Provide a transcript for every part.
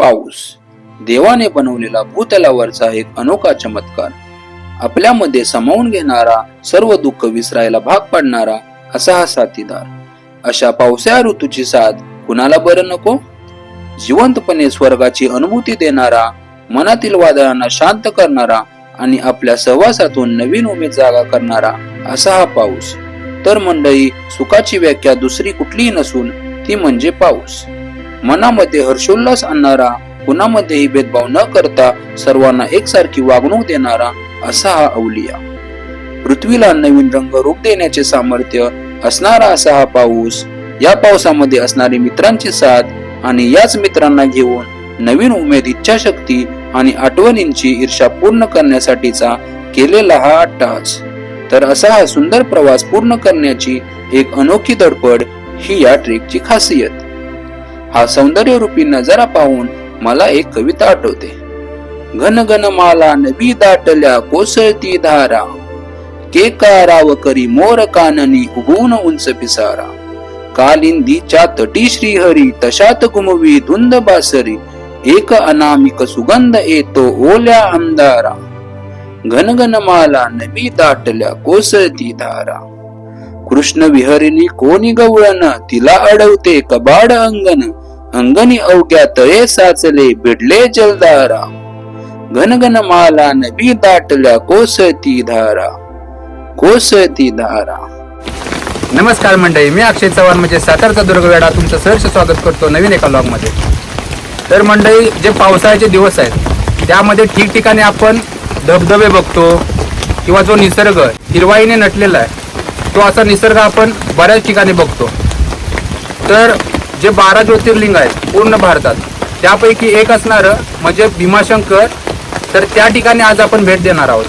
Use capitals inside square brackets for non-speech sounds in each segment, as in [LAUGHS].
पाऊस. देवाने बनवलेला भूतलावरचा एक अनोखा चमत्कार. आपल्यामध्ये सामावून घेणारा सर्व दुःख विसरायला भाग पाडणारा असा हा साथीदार. अशा पावसाळ्या ऋतूची साथ कुणाला बरं नको? जिवंतपणे स्वर्गाची अनुभूती देणारा मनातील वादळांना शांत करणारा आणि आपल्या सहवासातून नवीन उमेद जागा करणारा असा हा पाऊस. तर मंडळी सुखाची व्याख्या दुसरी कुठलीही नसून ती म्हणजे पाऊस. मनामध्ये हर्षोल्लास आणणारा कुणामध्येही भेदभाव न करता सर्वांना एकसारखी वागणूक देणारा असा हा अवलिया. पृथ्वीला नवीन रंग रूप देण्याचे सामर्थ्य असणारा असा हा पाऊस या पावसामध्ये असणारी मित्रांची साथ आणि याच मित्रांना घेऊन नवीन उमेद इच्छाशक्ती आणि आठवणींची ईर्षा पूर्ण करण्यासाठीचा केलेला हा अट्टहास तर असा हा सुंदर प्रवास पूर्ण करण्याची एक अनोखी धडपड ही या ट्रेकची खासियत. हा सौंदर्य रूपी नजारा पाहून मला एक कविता आठवते. घन घन माला नबी दाटल्या कोसळती धारा. केकाराव करी मोर काननी उगवून उंच पिसारा. कालिंदीच्या तटी श्रीहरी तशात गुमवी धुंद बासरी. एक अनामिक सुगंध येतो ओल्या अंधारा. घन घन माला नबी दाटल्या कोसळती धारा. कृष्ण विहरिणी कोणी गवळण? तिला अडवते कबाड अंगण. अंगणी अवघ्या तळे साचले भिडले जलदारा घन घन माला नबी दाटल्या कोसळती धारा. कोसळती धारा. नमस्कार मंडळी मी अक्षय चव्हाण म्हणजे सातारचा दुर्गवेडा तुमचं सहर्ष स्वागत करतो नवीन एका लॉगमध्ये तर मंडळी जे पावसाळ्याचे दिवस आहेत त्यामध्ये ठिकठिकाणी आपण धबधबे बघतो किंवा जो निसर्ग हिरवाईने नटलेला आहे तो असा निसर्ग आपण बऱ्याच ठिकाणी बघतो. तर जे बारा ज्योतिर्लिंग आहेत पूर्ण भारतात त्यापैकी एक असणारं म्हणजे भीमाशंकर तर त्या ठिकाणी आज आपण भेट देणार आहोत.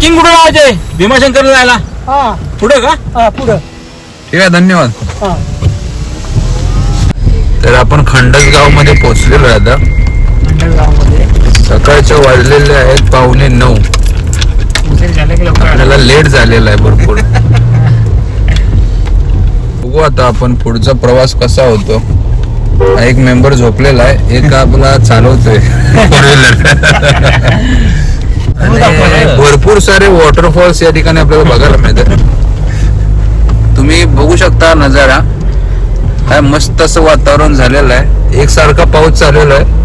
पार्किंग कुठं लावायचे भीमाशंकरला जायला हा. पुढे का? हा पुढं. ठीक आहे धन्यवाद. हा. तर आपण खंडसगावमध्ये पोहोचलेलो आहे आता. गावामध्ये सकाळचे वाजलेले आहेत पावणे नऊ. उशीर झाले की लवकर आपल्याला लेट झालेला आहे भरपूर. [LAUGHS] बघू आता आपण पुढचा प्रवास कसा होतो. हा एक मेंबर झोपलेला आहे. एक आपला चालवतोय. [LAUGHS] फोर व्हीलर [LAUGHS] [LAUGHS] भरपूर सारे वॉटरफॉल्स या ठिकाणी आपल्याला बघायला मिळतात. तुम्ही बघू शकता नजारा. काय मस्त असं वातावरण झालेलं आहे. एकसारखा पाऊस चाललेला आहे.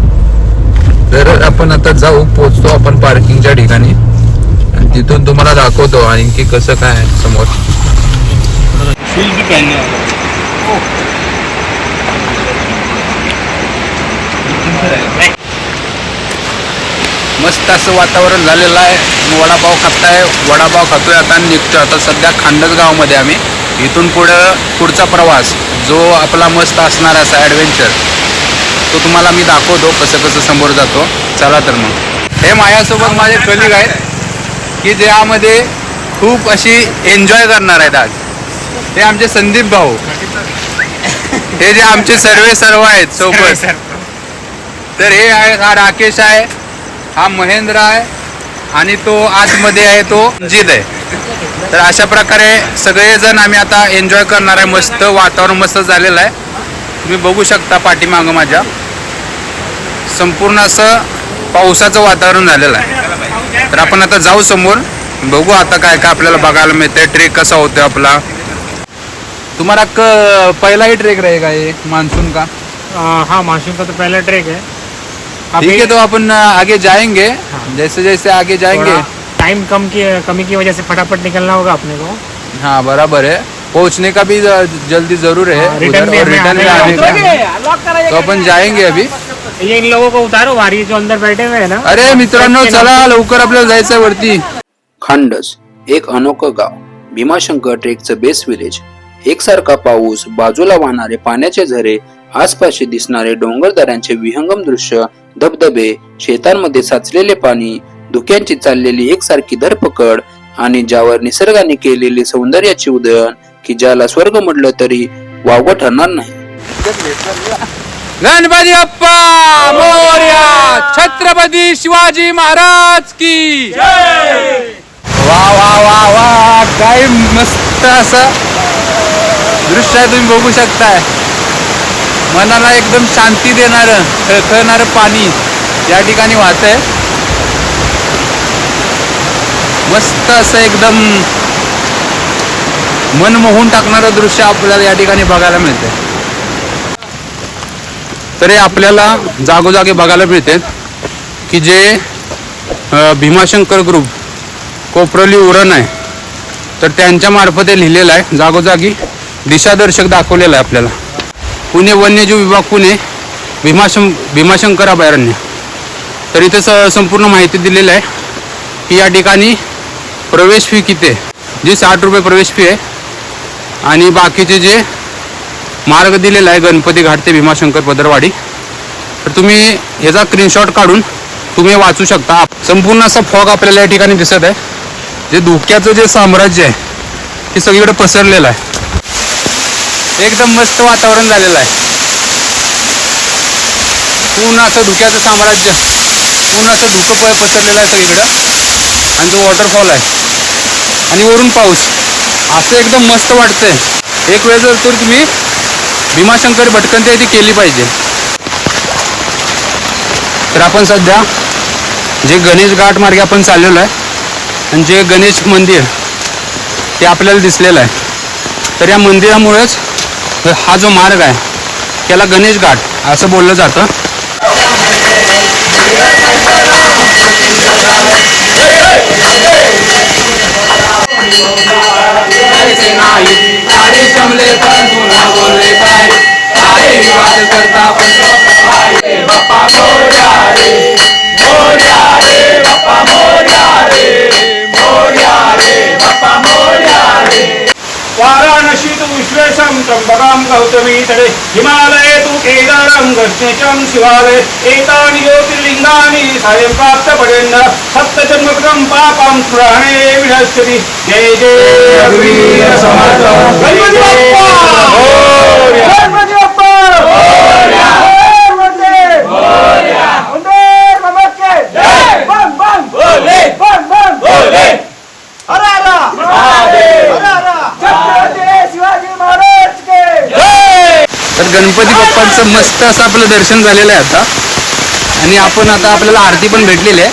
तर आपण आता जाऊ पोहोचतो आपण पार्किंगच्या ठिकाणी. आणि तिथून तुम्हाला दाखवतो आणखी कसं काय आहे समोर. मस्त असं वातावरण झालेलं आहे. वडापाव खाताय वडापाव खातोय. आता निघतोय. आता सध्या खांडसगावमध्ये आम्ही. इथून पुढं पुढचा प्रवास जो आपला मस्त असणार असा ॲडव्हेंचर तो तुम्हाला मी दाखवतो कसं कसं समोर जातो. चला तर मग. हे माझ्यासोबत माझे कलिग आहेत की ज्यामध्ये खूप अशी एन्जॉय करणार आहेत आज. हे आमचे संदीप भाऊ. हे जे आमचे सर्वे सर्व आहेत सोबत. तर हे आहे हा राकेश आहे हा महेंद्र आहे आणि तो आतमध्ये आहे तो जिद आहे. तर अशा प्रकारे सगळेजण आम्ही आता एन्जॉय करणार आहे. मस्त वातावरण मस्त झालेलं आहे. तुम्ही बघू शकता पाठीमागं माझ्या. संपूर्ण असं पावसाचं वातावरण झालेलं आहे. तर आपण आता जाऊ समोर. बघू आता काय काय आपल्याला बघायला मिळतंय. ट्रेक कसा होतो आपला. तुम्हाला क पहिलाही ट्रेक रहेगा ये मान्सून का? हा हाँ मानसून का तो पहला ट्रैक है ठीक है तो अपन आगे जाएंगे। जैसे जैसे आगे जाएंगे। टाइम कम की कमी की वजह से फटाफट निकलना होगा अपने को। हाँ बराबर है। पहुंचने का भी जल्दी जरूर है हाँ, रिटर्न में आने का। तो अपन जाएंगे अभी। ये इन लोगों को उतारो भारी जो अंदर बैठे हुए हैं ना। अरे मित्रांनो चला लवकर आपल्याला जायचंय वरती। खांडस एक अनोखं गाव भीमाशंकर ट्रेकचं बेस विलेज एकसारखा पाऊस बाजूला वाहणारे पाण्याचे झरे आसपासचे दिसणारे डोंगर दऱ्यांचे विहंगम दृश्य धबधबे शेतांमध्ये साचलेले पाणी धुक्यांची चाललेली एकसारखी धरपकड आणि ज्यावर निसर्गाने केलेली सौंदर्याची उदयन की ज्याला स्वर्ग म्हटलं तरी वावगं ठरणार नाही. गणपती बाप्पा मोर्या छत्रपती शिवाजी महाराज की वा वा वा वा काय मस्त असं दृश्य तुम्ही बघू शकताय. मनाला एकदम शांती देणार खळखळणारं पाणी या ठिकाणी वाहत आहे. मस्त असं एकदम मन मोहून टाकणारं दृश्य आपल्याला या ठिकाणी बघायला मिळतंय. तर हे आपल्याला जागोजागी बघायला मिळते की जे भीमाशंकर ग्रुप कोपरली उरण आहे. तर त्यांच्या मार्फत हे लिहिलेलं आहे. जागोजागी दिशादर्शक दाखवलेलं आहे आपल्याला. पुणे वन्यजीव विभाग पुणे भीमाशं भीमाशंकर अभयारण्य. तर इथे स संपूर्ण माहिती दिलेली आहे. की या ठिकाणी प्रवेश फी किती आहे? जी साठ रुपये प्रवेश फी आहे. आणि बाकीचे जे मार्ग दिलेला आहे गणपती घाट ते भीमाशंकर पदरवाडी. तर तुम्ही ह्याचा स्क्रीनशॉट काढून तुम्ही वाचू शकता. संपूर्ण असा फॉग आपल्याला या ठिकाणी दिसत आहे. जे धुक्याचं जे साम्राज्य आहे ते सगळीकडे पसरलेलं आहे. एकदम मस्त वातावरण झालेलं आहे. पूर्ण असं धुक्याचं साम्राज्य पूर्ण असं धुकं पसरलेलं आहे सगळीकडं. आणि तो वॉटरफॉल आहे. आणि वरून पाऊस. असं एकदम मस्त वाटतंय. एक वेळ जर तर तुम्ही भीमाशंकर भटकंती आहे ती केली पाहिजे. तर आपण सध्या जे गणेश घाट मार्गे आपण चाललेलो आहे आणि जे गणेश मंदिर ते आपल्याला दिसलेलं आहे. तर या मंदिरामुळेच हा जो मार्ग आहे त्याला गणेश घाट असं बोललं जातं करता विश्वेशं त्र्यम्बकां गौतमी तडे। हिमालये तु केदारं गच्छेचं शिवालये एतानि ज्योतिर्लिङ्गानि सायं प्राप्तपडेन्न सप्तजन्मकृतं पापं पुराणे विनश्यति। जय जय गणपती बाप्पा गणपती बाप्पा तर गणपती बाप्पांचं मस्त असं आपलं दर्शन झालेलं आहे आता. आणि आपण आता आपल्याला आरती पण भेटलेली आहे.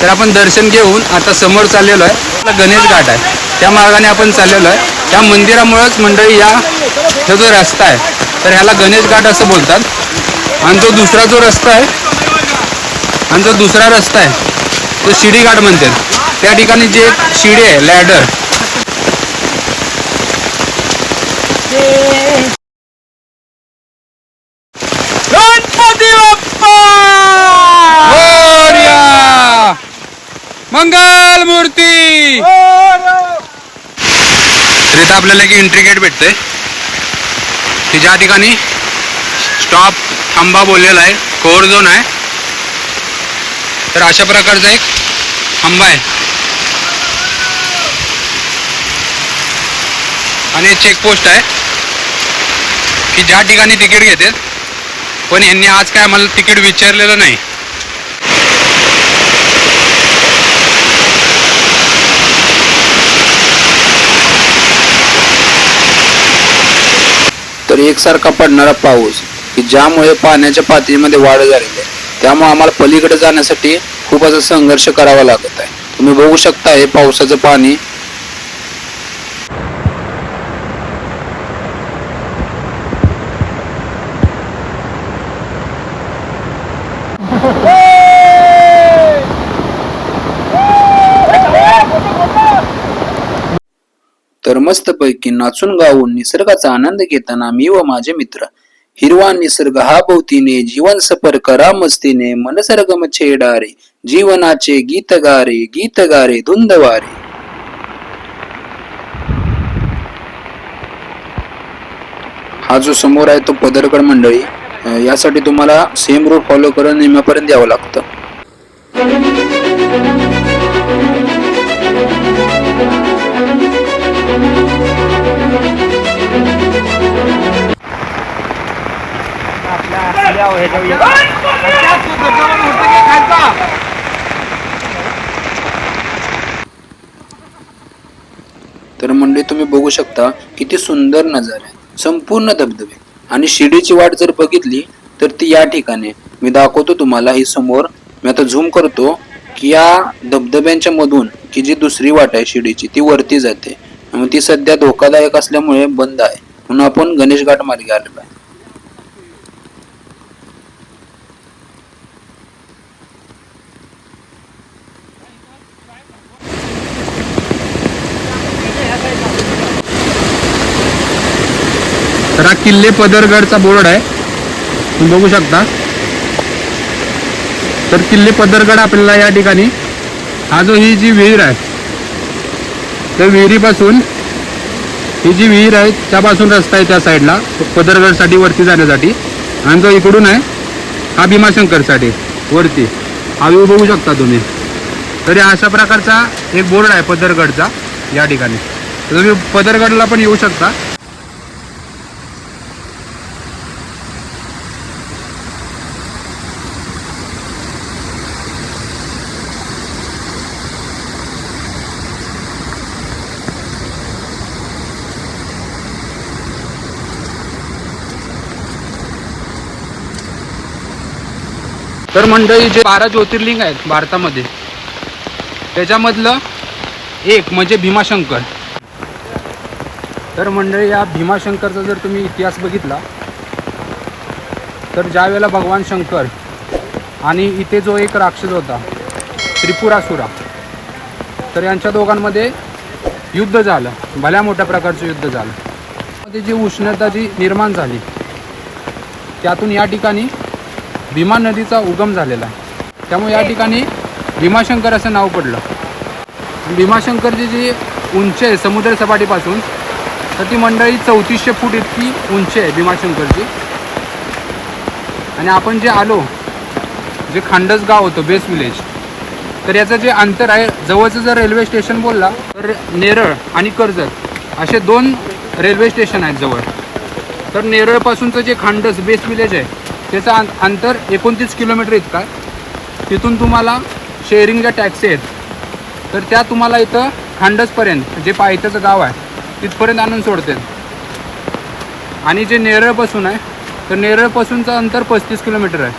तर आपण दर्शन घेऊन आता समोर चाललेलो आहे. आपला गणेश घाट आहे. त्या मार्गाने आपण चाललेलो आहे. त्या मंदिरामुळेच मंडळी या हा जो रस्ता आहे तर ह्याला गणेश घाट असं बोलतात. आणि जो दुसरा जो रस्ता आहे आणि जो दुसरा रस्ता आहे तो शिडी घाट म्हणतात. त्या ठिकाणी जे एक शिडी आहे लॅडर गणपती बाप्पा मोरया! लाल मूर्ती! तर इथं आपल्याला एक एंट्री गेट भेटते की ज्या ठिकाणी स्टॉप थांबा बोललेला आहे कोर झोन आहे. तर अशा प्रकारचा एक थांबा आहे. आणि चेकपोस्ट आहे की ज्या ठिकाणी तिकीट घेतात पण यांनी आज काय आम्हाला तिकीट विचारलेलं नाही. तर एकसारखा पडणारा पाऊस की ज्यामुळे पाण्याच्या पातळीमध्ये वाढ झालेली आहे. त्यामुळे आम्हाला पलीकडे जाण्यासाठी खूप असा संघर्ष करावा लागत आहे. तुम्ही बघू शकता हे पावसाचं पाणी मस्तपैकी नाचून गाऊन निसर्गाचा आनंद घेताना मी व माझे मित्र हिरवा निसर्ग हा भोवतीने जीवन सफर करा मस्तीने मनसर्गम छेडारे जीवनाचे गीत गारे गीत गारे धुंदवारे. हा जो समोर आहे तो पदरगड मंडळी यासाठी तुम्हाला सेम रूट फॉलो करून निम्यापर्यंत यावं लागतं. तर मंडळी तुम्ही बघू शकता किती सुंदर नजारा आहे संपूर्ण धबधबे. आणि शिडीची वाट जर बघितली तर ती या ठिकाणी मी दाखवतो तुम्हाला ही समोर. मी आता झूम करतो की या धबधब्यांच्या मधून की जी दुसरी वाट आहे शिडीची ती वरती जाते. ती सध्या धोकादायक असल्यामुळे बंद आहे. म्हणून आपण गणेश घाट मार्गे आलेलो आहे तर हा किल्ले पदरगडचा बोर्ड आहे. तुम्ही बघू शकता. तर किल्ले पदरगड आपल्याला या ठिकाणी हा जो ही जी विहीर आहे तर विहिरीपासून ही जी विहीर आहे त्यापासून रस्ता आहे त्या साईडला पदरगडसाठी वरती जाण्यासाठी. आणि जो इकडून आहे हा भीमाशंकरसाठी वरती. हा व्यू बघू शकता तुम्ही. तरी अशा प्रकारचा एक बोर्ड आहे पदरगडचा या ठिकाणी. तुम्ही पदरगडला पण येऊ शकता. तर मंडळी जे बारा ज्योतिर्लिंग आहेत भारतामध्ये त्याच्यामधलं एक म्हणजे भीमाशंकर. तर मंडळी या भीमाशंकरचा जर तुम्ही इतिहास बघितला तर ज्यावेळेला भगवान शंकर आणि इथे जो एक राक्षस होता त्रिपुरासुरा तर यांच्या दोघांमध्ये युद्ध झालं. भल्या मोठ्या प्रकारचं युद्ध झालं. मध्ये जी उष्णता जी निर्माण झाली त्यातून या ठिकाणी भीमा नदीचा उगम झालेला आहे. त्यामुळे या ठिकाणी भीमाशंकर असं नाव पडलं. भीमाशंकरची जी उंची आहे समुद्र सपाटीपासून तर ती मंडळी चौतीसशे फूट इतकी उंची आहे भीमाशंकरची. आणि आपण जे आलो जे खांडस गाव होतं बेस विलेज तर याचं जे अंतर आहे जवळचं जर रेल्वे स्टेशन बोलला तर नेरळ आणि कर्जत असे दोन रेल्वे स्टेशन आहेत जवळ. तर नेरळपासूनचं जे खांडस बेस विलेज आहे त्याचं अं- अंतर एकोणतीस किलोमीटर इतकं आहे. तिथून तुम्हाला शेअरिंगच्या टॅक्सी आहेत तर त्या तुम्हाला इथं खांडसपर्यंत जे पायथ्याचं गाव आहे तिथपर्यंत आणून सोडते. आणि जे नेरळपासून आहे तर नेरळपासूनचं अंतर पस्तीस किलोमीटर आहे.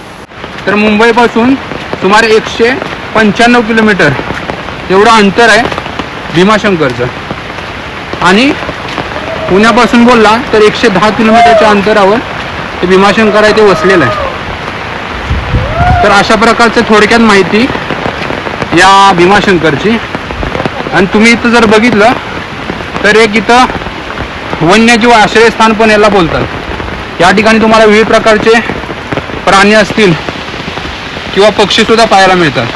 तर मुंबईपासून सुमारे एकशे पंच्याण्णव किलोमीटर एवढं अंतर आहे भीमाशंकरचं. आणि पुण्यापासून बोलला तर एकशे दहा किलोमीटरच्या अंतरावर ते भीमाशंकर आहे ते वसलेलं आहे. तर अशा प्रकारचं थोडक्यात माहिती या भीमाशंकरची. आणि तुम्ही इथं जर बघितलं तर एक इथं वन्यजीव आश्रयस्थान पण याला बोलतात. या ठिकाणी तुम्हाला विविध प्रकारचे प्राणी असतील किंवा पक्षीसुद्धा पाहायला मिळतात.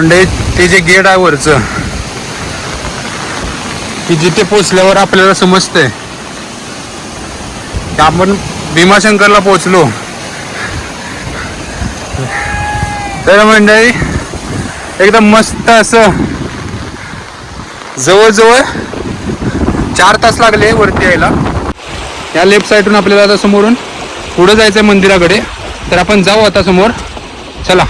म्हणजे ते जे गेट आहे वरचं की जिथे पोचल्यावर आपल्याला समजतंय. आपण भीमाशंकरला पोचलो. तर मंडळी एकदम मस्त असं जवळजवळ चार तास लागले वरती यायला. या लेफ्ट साईडून आपल्याला आता समोरून पुढे जायचंय मंदिराकडे. तर आपण जाऊ आता समोर. चला.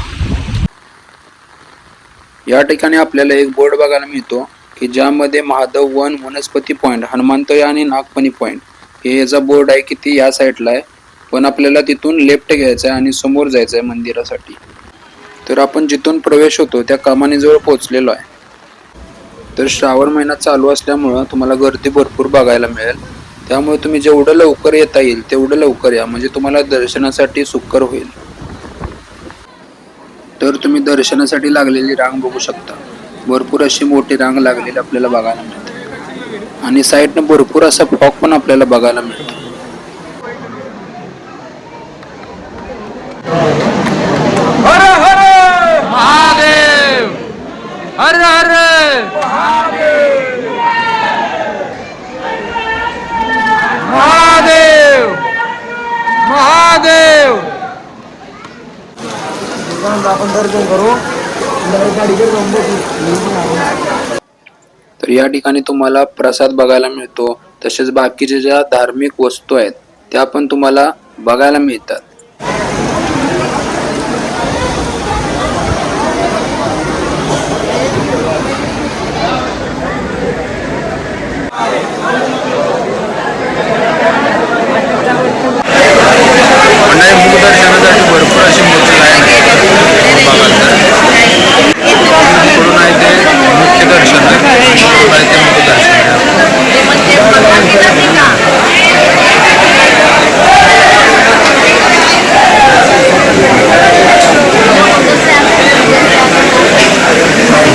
या ठिकाणी आपल्याला एक बोर्ड बघायला मिळतो की ज्यामध्ये महादेव वन वनस्पती पॉईंट हनुमानतोय आणि नागपणी पॉईंट हे याचा बोर्ड आहे की ती या साईडला आहे. पण आपल्याला तिथून लेफ्ट घ्यायचं आहे आणि समोर जायचं आहे मंदिरासाठी. तर आपण जिथून प्रवेश होतो त्या कामानीजवळ पोहोचलेलो आहे. तर श्रावण महिना चालू असल्यामुळं तुम्हाला गर्दी भरपूर बघायला मिळेल. त्यामुळे तुम्ही जेवढं लवकर येता येईल तेवढं लवकर या. म्हणजे तुम्हाला दर्शनासाठी सुकर होईल. तर तुम्ही दर्शनासाठी लागलेली रांग बघू शकता. भरपूर अशी मोठी रांग लागलेली आपल्याला बघायला मिळते. आणि साईडनं भरपूर असा फॉग पण आपल्याला बघायला मिळतो. हर हर! महादेव! हर तर या ठिकाणी तुम्हाला प्रसाद बघायला मिळतो. तसेच बाकीच्या ज्या धार्मिक वस्तू आहेत त्या पण तुम्हाला बघायला मिळतात मंडळी मुखदर्शनासाठी भरपूर अशी मोठी लाईन आहे बघाल तर इकडून आहे ते मुख्य दर्शन आहे इकडून आहे ते मुखदर्शन आहे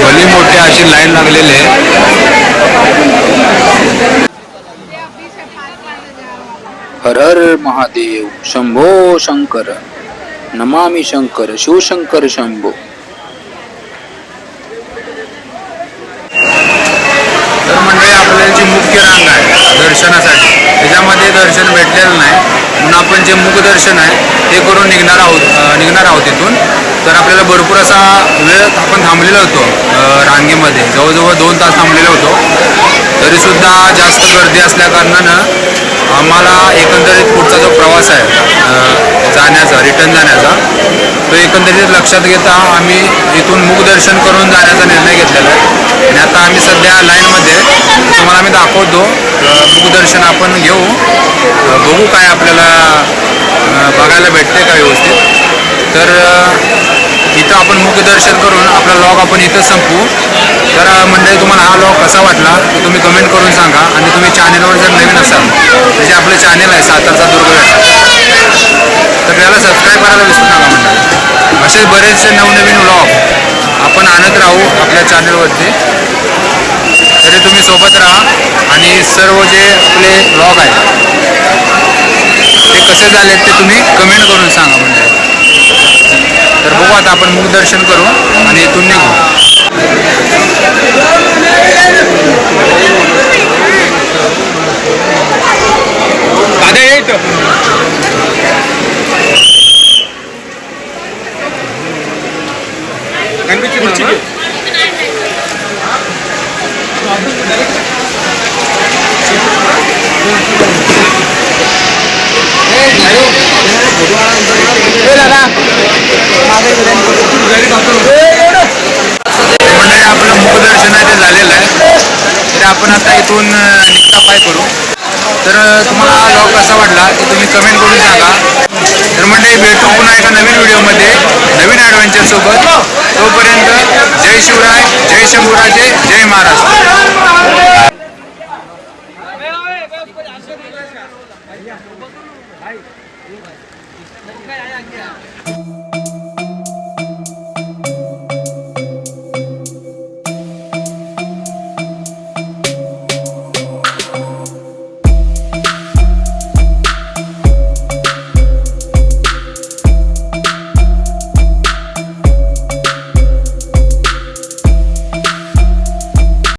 भली मोठी अशी लाईन लागलेली आहे हर हर महादेव शंभो शंकर नमामि शंकर शिवशंकर शंभो. तर मंडळी आपल्याला जी मुख्य रांग आहे दर्शनासाठी त्याच्यामध्ये दर्शन भेटलेलं नाही. म्हणून आपण जे मुखदर्शन आहे ते करून निघणार आहोत निघणार आहोत तिथून तर आपल्याला भरपूर असा वेळ आपण थांबलेला होतो रांगेमध्ये. जवळजवळ दोन तास थांबलेलो होतो. तरीसुद्धा जास्त गर्दी असल्याकारणानं आम्हाला एकंदरीत पुढचा जो प्रवास आहे जाण्याचा रिटर्न जाण्याचा तो एकंदरीत लक्षात घेता आम्ही इथून मुखदर्शन करून जाण्याचा निर्णय घेतलेला आहे. आणि आता आम्ही सध्या लाईनमध्ये तुम्हाला आम्ही दाखवतो मुखदर्शन आपण घेऊ. बघू काय आपल्याला बघायला भेटते का व्यवस्थित तर इथं आपण मुखदर्शन करून आपला लॉग आपण इथं संपवू. तर मंडळी तुम्हाला हा लॉग कसा वाटला ते तुम्ही कमेंट करून सांगा आणि तुम्ही चॅनेलवर जर नवीन असाल तर जे आपलं चॅनेल आहे सातारचा दुर्ग तर त्याला सबस्क्राईब करायला विसरू नका मंडळी. असे बरेचसे नवनवीन व्लॉग आपण आणत राहू आपल्या चॅनलवरती तरी तुम्ही सोबत राहा आणि सर्व जे आपले व्लॉग आहेत कसे झाले ते तुम्ही कमेंट करून सांगा म्हणजे. तर बघू आता आपण मुखदर्शन करू आणि इथून निघू मंडळी आपलं मुखदर्शन आहे ते झालेलं आहे तर आपण आता इथून अं, निघता पाय करू तर अं, तुम्हाला हा लॉग कसा वाटला ते तुम्ही कमेंट करून सांगा तर मंडळी भेटू पुन्हा एका नवीन व्हिडिओमध्ये नवीन ॲडव्हेंचरसोबत तोपर्यंत जय शिवराय जय शंभूराजे जय महाराष्ट्र